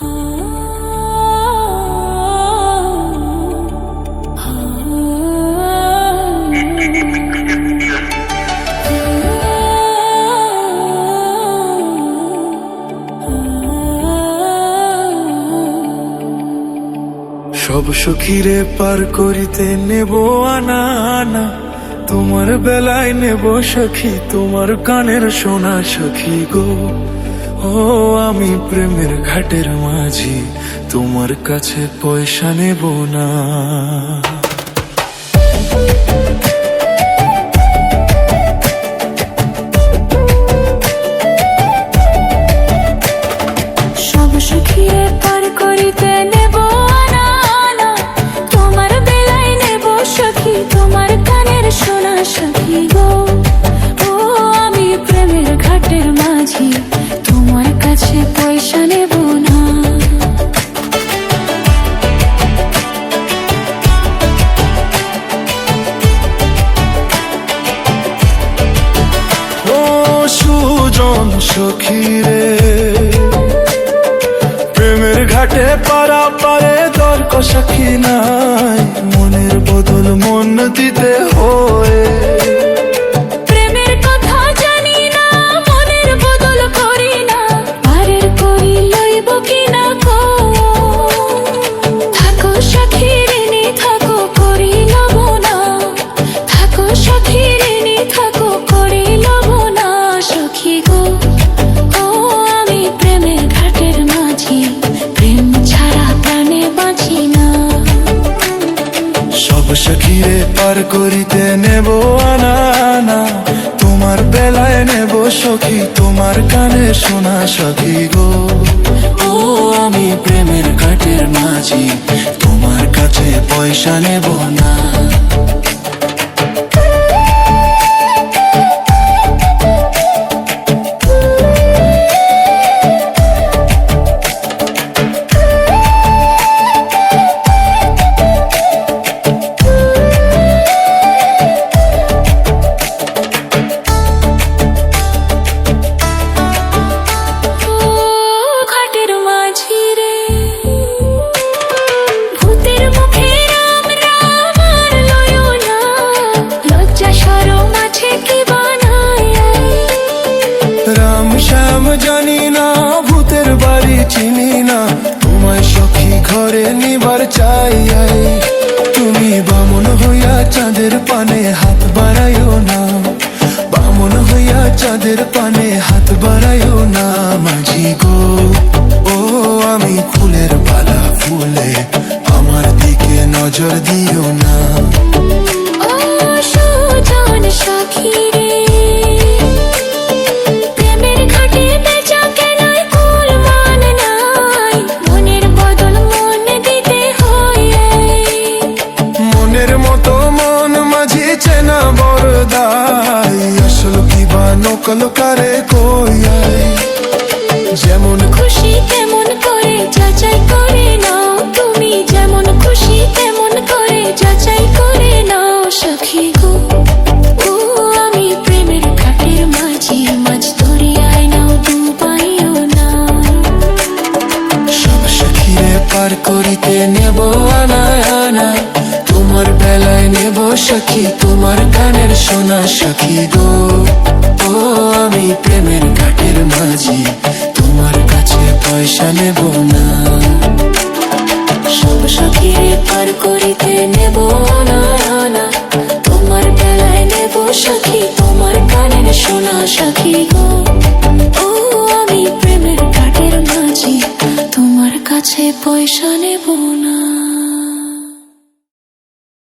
সব সখীরে পার করিতে নেব আনা আনা। তোমার বেলায় নেব সখী, তোমার কানের সোনা সখী গো। ও আমি প্রেমের ঘাটের মাঝি তোমার কাছে পয়সা নেব না। সখীরে। প্রেমের ঘাটে পারা পারে দর্ক সখী নাই, মনের বদল মন দিতে হয়ে। থাকো সখী ঋণী থাকো সব সখীরে পার করিতে নেব আনা। তোমার বেলায় নেব সখী, তোমার কানে শোনা সখী গো। ও, আমি প্রেমের কাঠের মাঝি, তোমার কাছে পয়সা নেব না। চিনি না। তোমায় সখী ঘরে নিবার চাই তুমি বামন হইয়া চাঁদের পানে হাত বাড়াইও না। বামন হইয়া চাঁদের পানে হাত বাড়াইও না। মাঝি গো, ও আমি ফুলের পালা ফুলে, আমার দিকে নজর দিও না। colocar সখী, তোমার কানের সোনা সখী গো। ও, আমি প্রেমের ঘাটের মাঝি, তোমার কাছে পয়সা নেব না। সব সখীরে পার করিতে নেব না না। তোমার বেলায় নেব সখী, তোমার কানের শোনা সখী গো। ও, আমি প্রেমের ঘাটের মাঝি, তোমার কাছে পয়সা নেব না।